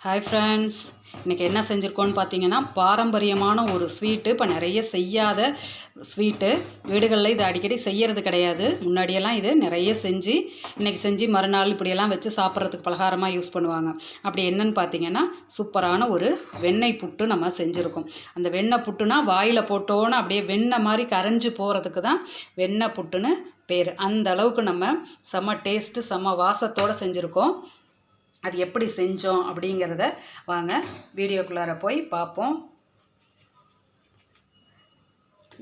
Hi friends இன்றைக்கி என்ன செஞ்சுருக்கோன்னு பார்த்தீங்கன்னா பாரம்பரியமான ஒரு ஸ்வீட்டு இப்போ நிறைய செய்யாத ஸ்வீட்டு வீடுகளில் இது அடிக்கடி செய்யறது கிடையாது. முன்னாடியெல்லாம் இது நிறைய செஞ்சு இன்றைக்கி செஞ்சு மறுநாள் இப்படியெல்லாம் வச்சு சாப்பிட்றதுக்கு பலகாரமாக யூஸ் பண்ணுவாங்க. அப்படி என்னன்னு பார்த்தீங்கன்னா சூப்பரான ஒரு வெண்ணெய் புட்டு நம்ம செஞ்சுருக்கோம். அந்த வெண்ணெய் புட்டுனா வாயில் போட்டோன்னு அப்படியே வெண்ணெய் மாதிரி கரைஞ்சி போகிறதுக்கு தான் வெண்ணெய் புட்டுன்னு பேர். அந்த அளவுக்கு நம்ம செம்ம டேஸ்ட்டு செம்ம வாசத்தோடு செஞ்சுருக்கோம். அது எப்படி செஞ்சோம் அப்படிங்கிறத வாங்க வீடியோக்குள்ளார போய் பார்ப்போம்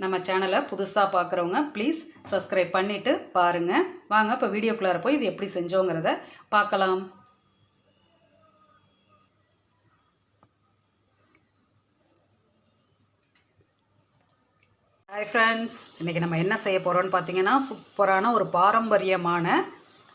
நம்ம சேனலை புதுசாக பார்க்குறவங்க ப்ளீஸ் சப்ஸ்கிரைப் பண்ணிவிட்டு பாருங்கள் வாங்க இப்போ வீடியோக்குள்ளார போய் இது எப்படி செஞ்சோங்கிறத பார்க்கலாம் ஹாய் ஃப்ரெண்ட்ஸ் இன்றைக்கி நம்ம என்ன செய்ய போகிறோம்னு பார்த்தீங்கன்னா சூப்பரான ஒரு பாரம்பரியமான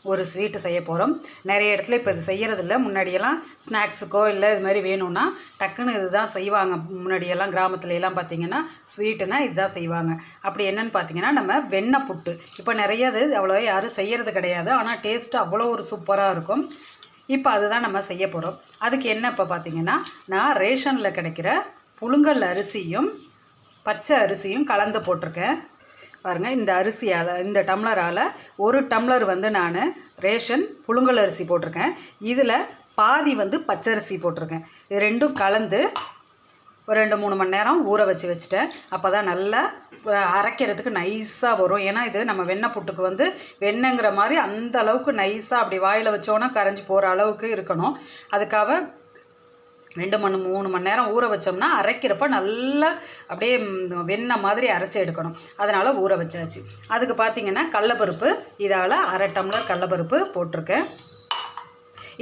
ஒரு ஸ்வீட்டு செய்ய போகிறோம் நிறைய இடத்துல இப்போ இது செய்கிறதில்ல முன்னாடியெல்லாம் ஸ்நாக்ஸுக்கோ இல்லை இது மாதிரி வேணும்னா டக்குன்னு இதுதான் செய்வாங்க. முன்னாடியெல்லாம் கிராமத்துல எல்லாம் பார்த்தீங்கன்னா ஸ்வீட்டுனா இதுதான் செய்வாங்க. அப்படி என்னென்னு பார்த்தீங்கன்னா நம்ம வெண்ணெய் புட்டு. இப்போ நிறைய இது அவ்வளோ யாரும் செய்கிறது கிடையாது. ஆனால் டேஸ்ட்டு அவ்வளோ ஒரு சூப்பராக இருக்கும். இப்போ அதுதான் நம்ம செய்ய போகிறோம் அதுக்கு என்ன இப்போ பார்த்தீங்கன்னா நான் ரேஷனில் கிடைக்கிற புழுங்கல் அரிசியும் பச்சை அரிசியும் கலந்து போட்டிருக்கேன். பாருங்கள் இந்த அரிசியால் இந்த டம்ளரால் ஒரு டம்ளர் வந்து நான் ரேஷன் புழுங்கல் அரிசி போட்டிருக்கேன். இதில் பாதி வந்து பச்சரிசி போட்டிருக்கேன். இது ரெண்டும் கலந்து ஒரு ரெண்டு மூணு மணி நேரம் ஊற வச்சு வச்சுட்டேன். அப்போ தான் நல்லா அரைக்கிறதுக்கு நைஸாக வரும். ஏன்னா இது நம்ம வெண்ணெய் புட்டுக்கு வந்து வெண்ணெங்கிற மாதிரி அந்த அளவுக்கு நைஸாக அப்படி வாயில் வச்சோன்னா கரைஞ்சி போகிற அளவுக்கு இருக்கணும். அதுக்காக ரெண்டு மணி மூணு மணி நேரம் ஊற வச்சோம்னா அரைக்கிறப்ப நல்லா அப்படியே வெண்ணெய் மாதிரி அரைச்சி எடுக்கணும். அதனால் ஊற வச்சாச்சு. அதுக்கு பார்த்தீங்கன்னா கடலப்பருப்பு இதால் அரை டம்ளர் கடலப்பருப்பு போட்டிருக்கேன்.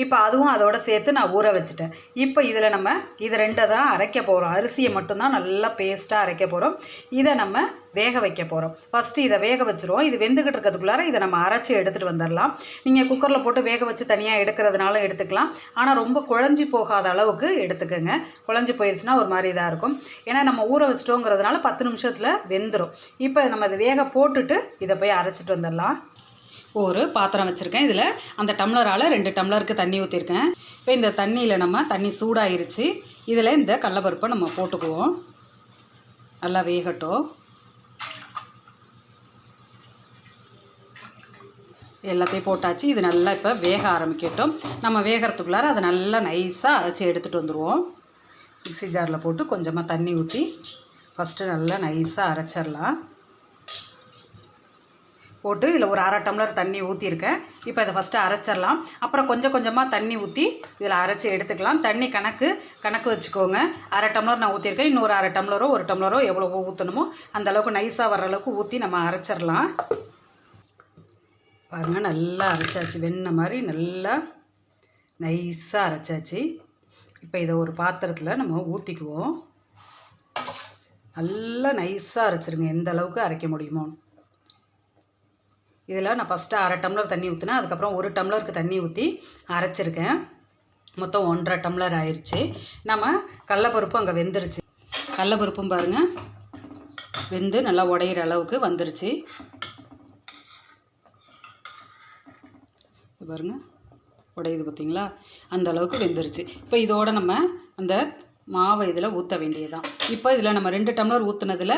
இப்போ அதுவும் அதோட சேர்த்து நான் ஊற வச்சுட்டேன். இப்போ இதில் நம்ம இது ரெண்டை தான் அரைக்க போகிறோம் அரிசியை மட்டும்தான் நல்லா பேஸ்ட்டாக அரைக்க போகிறோம் இதை நம்ம வேக வைக்க போகிறோம் ஃபஸ்ட்டு இதை வேக வச்சுருவோம். இது வெந்துக்கிட்டு இருக்கிறதுக்குள்ளார இதை நம்ம அரைச்சி எடுத்துகிட்டு வந்துடலாம் நீங்கள் குக்கரில் போட்டு வேக வச்சு தனியாக எடுக்கிறதுனால எடுத்துக்கலாம். ஆனால் ரொம்ப குழஞ்சி போகாத அளவுக்கு எடுத்துக்கோங்க. குழஞ்சி போயிடுச்சுன்னா ஒரு மாதிரி இதாக இருக்கும். ஏன்னா நம்ம ஊற வச்சிட்டோங்கிறதுனால பத்து நிமிஷத்தில் வெந்துடும் இப்போ நம்ம இதை வேக போட்டுட்டு இதை போய் அரைச்சிட்டு வந்துடலாம் ஒரு பாத்திரம் வச்சுருக்கேன். இதில் அந்த டம்ளரால் ரெண்டு டம்ளருக்கு தண்ணி ஊற்றிருக்கேன் இப்போ இந்த தண்ணியில் நம்ம தண்ணி சூடாயிருச்சு. இதில் இந்த கடலப்பருப்பை நம்ம போட்டுக்குவோம். நல்லா வேகட்டும். எல்லாத்தையும் போட்டாச்சு. இது நல்லா இப்போ வேக ஆரம்பிக்கட்டும். நம்ம வேகிறதுக்குள்ளார அதை நல்லா நைஸாக அரைச்சி எடுத்துகிட்டு வந்துடுவோம் மிக்சி ஜாரில் போட்டு கொஞ்சமாக தண்ணி ஊற்றி ஃபஸ்ட்டு நல்லா நைஸாக அரைச்சிடலாம். போட்டு இதில் ஒரு அரை டம்ளர் தண்ணி ஊற்றிருக்கேன் இப்போ இதை ஃபஸ்ட்டு அரைச்சிடலாம். அப்புறம் கொஞ்சம் கொஞ்சமாக தண்ணி ஊற்றி இதில் அரைச்சி எடுத்துக்கலாம். தண்ணி கணக்கு கணக்கு வச்சுக்கோங்க. அரை டம்ளர் நான் ஊற்றிருக்கேன் இன்னொரு அரை டம்ளரோ ஒரு டம்ளரோ எவ்வளோ ஊற்றணுமோ அந்தளவுக்கு நைஸாக வர அளவுக்கு ஊற்றி நம்ம அரைச்சிடலாம். பாருங்கள் நல்லா அரைச்சாச்சு. வெண்ணெய் மாதிரி நல்லா நைஸாக அரைச்சாச்சு. இப்போ இதை ஒரு பாத்திரத்தில் நம்ம ஊற்றிக்குவோம் நல்லா நைஸாக அரைச்சிருங்க. எந்த அளவுக்கு அரைக்க முடியுமோ. இதில் நான் ஃபஸ்ட்டு அரை டம்ளர் தண்ணி ஊற்றினேன் அதுக்கப்புறம் ஒரு டம்ளருக்கு தண்ணி ஊற்றி அரைச்சிருக்கேன். மொத்தம் ஒன்றரை டம்ளர் ஆயிடுச்சு நம்ம கடலப்பருப்பும் அங்கே வெந்துருச்சு. கடலப்பருப்பும் பாருங்கள் வெந்து நல்லா உடையிற அளவுக்கு வந்துருச்சு. பாருங்கள் உடையுது பார்த்திங்களா அந்த அளவுக்கு வெந்துருச்சு. இப்போ இதோட நம்ம அந்த மாவை இதில் ஊற்ற வேண்டியதுதான். இப்போ இதில் நம்ம ரெண்டு டம்ளர் ஊற்றுனதில்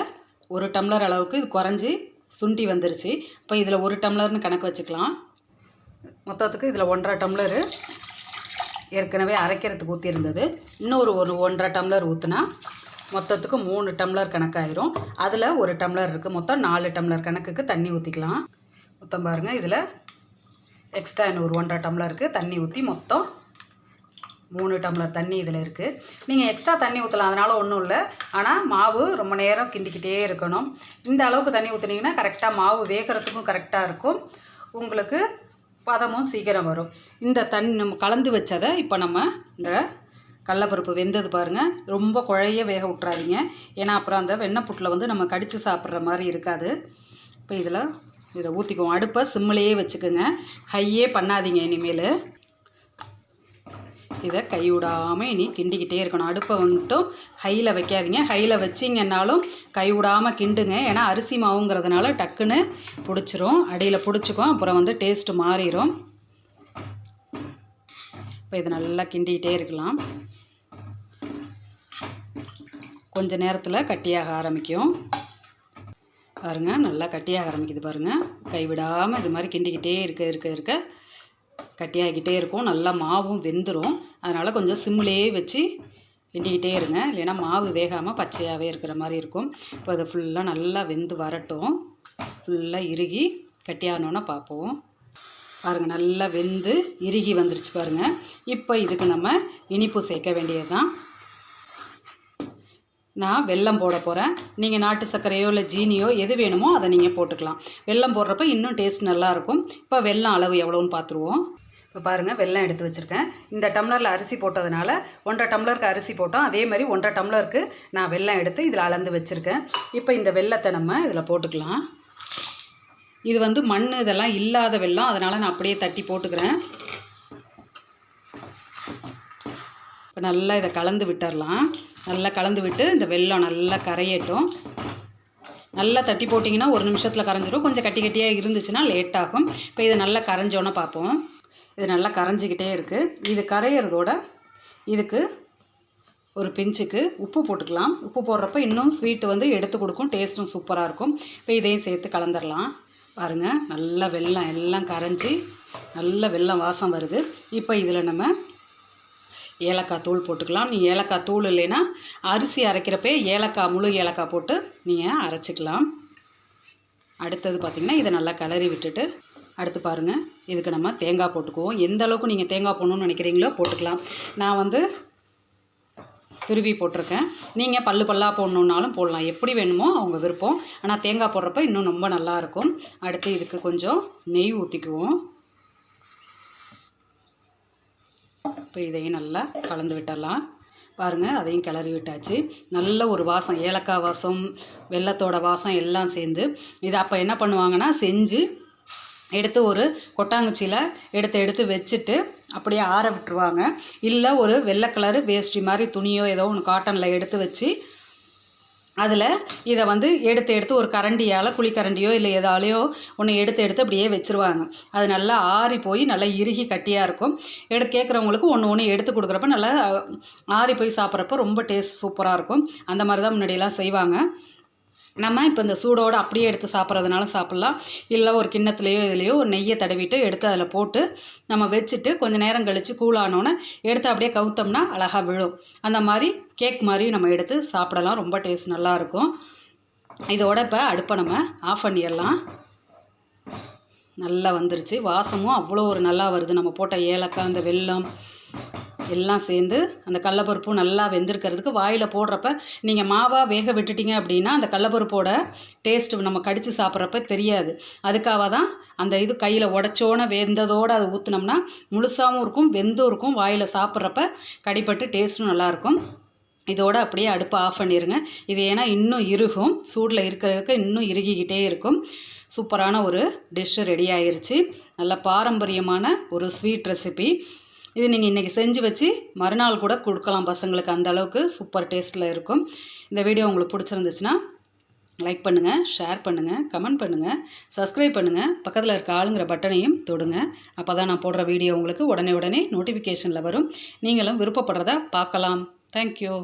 ஒரு டம்ளர் அளவுக்கு இது குறைஞ்சி சுண்டி வந்துருச்சு. இப்போ இதில் ஒரு டம்ளர்னு கணக்கு வச்சுக்கலாம். மொத்தத்துக்கு இதில் ஒன்றரை டம்ளரு. ஏற்கனவே அரைக்கிறதுக்கு ஊற்றிருந்தது இன்னொரு ஒரு ஒன்றரை டம்ளர் ஊற்றுனா மொத்தத்துக்கு மூணு டம்ளர் கணக்காயிரும். அதில் ஒரு டம்ளர் இருக்குது மொத்தம் நாலு டம்ளர் கணக்குக்கு தண்ணி ஊற்றிக்கலாம் மொத்தம் பாருங்கள் இதில் எக்ஸ்ட்ரா இன்னொரு ஒன்றரை டம்ளருக்கு தண்ணி ஊற்றி மொத்தம் மூணு டம்ளர் தண்ணி இதில் இருக்குது நீங்கள் எக்ஸ்ட்ரா தண்ணி ஊற்றலாம் அதனால் ஒன்றும் இல்லை. ஆனால் மாவு ரொம்ப நேரம் கிண்டிக்கிட்டே இருக்கணும். இந்த அளவுக்கு தண்ணி ஊற்றுனீங்கன்னா கரெக்டாக மாவு வேகிறதுக்கும் கரெக்டாக இருக்கும். உங்களுக்கு பதமும் சீக்கிரம் வரும். இந்த தண்ணி நம்ம கலந்து வச்சதை இப்போ நம்ம இந்த கடலப்பருப்பு வெந்தது பாருங்கள் ரொம்ப குழைய வேக விட்றாதீங்க ஏன்னா அப்புறம் அந்த வெண்ணெய் புட்டில் வந்து நம்ம கடித்து சாப்பிட்ற மாதிரி இருக்காது. இப்போ இதில் இதை ஊற்றிக்குவோம் அடுப்பை சிம்மிலேயே வச்சுக்கோங்க. ஹையே பண்ணாதீங்க இனிமேல். இதை கைவிடாமல் இனி கிண்டிக்கிட்டே இருக்கணும். அடுப்பை வந்துட்டும் ஹையில் வைக்காதீங்க. ஹையில் வச்சிங்கன்னாலும் கைவிடாமல் கிண்டுங்க. ஏன்னா அரிசி மாவுங்கிறதுனால டக்குன்னு பிடிச்சிரும். அடியில் பிடிச்சிக்கும். அப்புறம் வந்து டேஸ்ட்டு மாறிடும் இப்போ இது நல்லா கிண்டிக்கிட்டே இருக்கலாம். கொஞ்ச நேரத்தில் கட்டியாக ஆரம்பிக்கும். பாருங்கள் நல்லா கட்டியாக ஆரம்பிக்குது பாருங்கள் கைவிடாமல் இது மாதிரி கிண்டிக்கிட்டே இருக்க இருக்க இருக்க கட்டியாகிக்கிட்டே இருக்கும். நல்லா மாவும் வெந்துடும் அதனால் கொஞ்சம் சிம்லேயே வச்சு கிண்டிக்கிட்டே இருங்க. இல்லைன்னா மாவு வேகாமல் பச்சையாகவே இருக்கிற மாதிரி இருக்கும். இப்போ அதை ஃபுல்லாக நல்லா வெந்து வரட்டும். ஃபுல்லாக இறுகி கட்டியாகணுன்னு பார்ப்போம். பாருங்கள் நல்லா வெந்து இறுகி வந்துருச்சு பாருங்கள் இப்போ இதுக்கு நம்ம இனிப்பு சேர்க்க வேண்டியது தான் நான் வெல்லம் போட போகிறேன் நீங்கள் நாட்டு சர்க்கரையோ இல்லை ஜீனியோ எது வேணுமோ அதை நீங்கள் போட்டுக்கலாம். வெல்லம் போடுறப்ப இன்னும் டேஸ்ட் நல்லாயிருக்கும் இப்போ வெல்லம் அளவு எவ்வளோன்னு பார்த்துருவோம் இப்போ பாருங்கள் வெல்லம் எடுத்து வச்சுருக்கேன். இந்த டம்ளரில் அரிசி போட்டதுனால ஒன்றரை டம்ளருக்கு அரிசி போட்டோம். அதே மாதிரி ஒன்றரை டம்ளருக்கு நான் வெல்லம் எடுத்து இதில் அளந்து வச்சுருக்கேன். இப்போ இந்த வெள்ளத்தை நம்ம இதில் போட்டுக்கலாம். இது வந்து மண் இதெல்லாம் இல்லாத வெல்லம். அதனால் நான் அப்படியே தட்டி போட்டுக்கிறேன். இப்போ நல்லா இதை கலந்து விட்டுறலாம். நல்லா கலந்து விட்டு இந்த வெல்லம் நல்லா கரையட்டும். நல்லா தட்டி போட்டிங்கன்னா ஒரு நிமிஷத்தில் கரைஞ்சிடும் கொஞ்சம் கட்டி கட்டியாக இருந்துச்சுன்னா லேட் ஆகும். இப்போ இதை நல்லா கரைஞ்சோன்னு பார்ப்போம். இது நல்லா கரைஞ்சிக்கிட்டே இருக்குது இது கரையிறதோட இதுக்கு ஒரு பிஞ்சுக்கு உப்பு போட்டுக்கலாம். உப்பு போடுறப்ப இன்னும் ஸ்வீட்டு வந்து எடுத்து கொடுக்கும். டேஸ்ட்டும் சூப்பராக இருக்கும். இப்போ இதையும் சேர்த்து கலந்துடலாம் பாருங்கள் நல்லா வெல்லம் எல்லாம் கரைஞ்சி நல்ல வெல்லம் வாசம் வருது. இப்போ இதில் நம்ம ஏலக்காய் தூள் போட்டுக்கலாம். நீ ஏலக்காய் தூள் இல்லைன்னா அரிசி அரைக்கிறப்பே ஏலக்காய் முழு ஏலக்காய் போட்டு நீங்கள் அரைச்சிக்கலாம். அடுத்தது பார்த்திங்கன்னா இதை நல்லா கிளறி விட்டுட்டு அடுத்து பாருங்கள் இதுக்கு நம்ம தேங்காய் போட்டுக்குவோம். எந்த அளவுக்கு நீங்கள் தேங்காய் போடணும்னு நினைக்கிறீங்களோ போட்டுக்கலாம். நான் வந்து துருவி போட்டிருக்கேன். நீங்கள் பல்லு பல்லாக போடணுன்னாலும் போடலாம். எப்படி வேணுமோ அவங்க விருப்பம். ஆனால் தேங்காய் போடுறப்ப இன்னும் ரொம்ப நல்லாயிருக்கும் அடுத்து இதுக்கு கொஞ்சம் நெய் ஊற்றிக்குவோம் இப்போ இதையும் நல்லா கலந்து விட்டுடலாம். பாருங்கள் அதையும் கிளறி விட்டாச்சு. நல்ல ஒரு வாசம் ஏலக்காய் வாசம் வெள்ளத்தோட வாசம் எல்லாம் சேர்ந்து. இது அப்போ என்ன பண்ணுவாங்கன்னா செஞ்சு எடுத்து ஒரு கொட்டாங்குச்சியில் எடுத்து எடுத்து வச்சுட்டு அப்படியே ஆற விட்டுருவாங்க. இல்லை ஒரு வெள்ளை கலரு வேஷ்டி மாதிரி துணியோ ஏதோ ஒன்று காட்டனில் எடுத்து வச்சு அதில் இதை வந்து எடுத்து எடுத்து ஒரு கரண்டியால் குழிக்கரண்டியோ இல்லை எதாலேயோ ஒன்று எடுத்து எடுத்து அப்படியே வச்சுருவாங்க. அது நல்லா ஆறி போய் நல்லா இறுகி கட்டியாக இருக்கும். எடு கேட்குறவங்களுக்கு ஒன்று ஒன்று எடுத்து கொடுக்குறப்ப நல்லா ஆறி போய் சாப்பிட்றப்ப ரொம்ப டேஸ்ட் சூப்பராக இருக்கும். அந்த மாதிரி தான் முன்னாடியெல்லாம் செய்வாங்க. நம்ம இப்போ இந்த சூடோடு அப்படியே எடுத்து சாப்பிட்றதுனால சாப்பிட்லாம். இல்லை ஒரு கிண்ணத்துலேயோ இதுலேயோ ஒரு நெய்யை தடவிட்டு எடுத்து அதில் போட்டு நம்ம வச்சுட்டு கொஞ்சம் நேரம் கழித்து கூலானோன்னே எடுத்து அப்படியே கவுத்தோம்னா அழகாக விழும். அந்த மாதிரி கேக் மாதிரி நம்ம எடுத்து சாப்பிடலாம். ரொம்ப டேஸ்ட் நல்லாயிருக்கும் இதோட இப்போ அடுப்பை நம்ம ஆஃப் பண்ணிடலாம். நல்லா வந்துருச்சு. வாசமும் அவ்வளோ ஒரு நல்லா வருது. நம்ம போட்ட ஏலக்காய் அந்த வெல்லம் எல்லாம் சேர்ந்து அந்த கடலப்பருப்பும் நல்லா வெந்திருக்கிறதுக்கு வாயில் போடுறப்ப நீங்கள் மாவாக வேக விட்டுட்டீங்க அப்படின்னா அந்த கடலப்பருப்போட டேஸ்ட்டு நம்ம கடித்து சாப்பிட்றப்ப தெரியாது. அதுக்காக தான் அந்த இது கையில் உடச்சோன வெந்ததோடு அதை ஊற்றினோம்னா முழுசாகவும் இருக்கும் வெந்தும் இருக்கும். வாயில் சாப்பிட்றப்ப கடிப்பட்டு டேஸ்ட்டும் நல்லாயிருக்கும் இதோடு அப்படியே அடுப்பை ஆஃப் பண்ணிடுங்க இது ஏன்னா இன்னும் இறுகும். சூடில் இருக்கிறதுக்கு இன்னும் இறுகிக்கிட்டே இருக்கும். சூப்பரான ஒரு டிஷ்ஷு ரெடி ஆயிருச்சு. நல்ல பாரம்பரியமான ஒரு ஸ்வீட் ரெசிபி இது நீங்கள் இன்றைக்கி செஞ்சு வச்சு மறுநாள் கூட கொடுக்கலாம் பசங்களுக்கு. அந்த அளவுக்கு சூப்பர் டேஸ்ட்டில் இருக்கும். இந்த வீடியோ உங்களுக்கு பிடிச்சிருந்துச்சுன்னா லைக் பண்ணுங்கள் ஷேர் பண்ணுங்கள் கமெண்ட் பண்ணுங்கள் சப்ஸ்கிரைப் பண்ணுங்கள் பக்கத்தில் இருக்க ஆளுங்கிற பட்டனையும் தொடுங்க. அப்போ தான் நான் போடுற வீடியோ உங்களுக்கு உடனே உடனே நோட்டிஃபிகேஷனில் வரும். நீங்களும் விருப்பப்படுறத பார்க்கலாம். தேங்க்யூ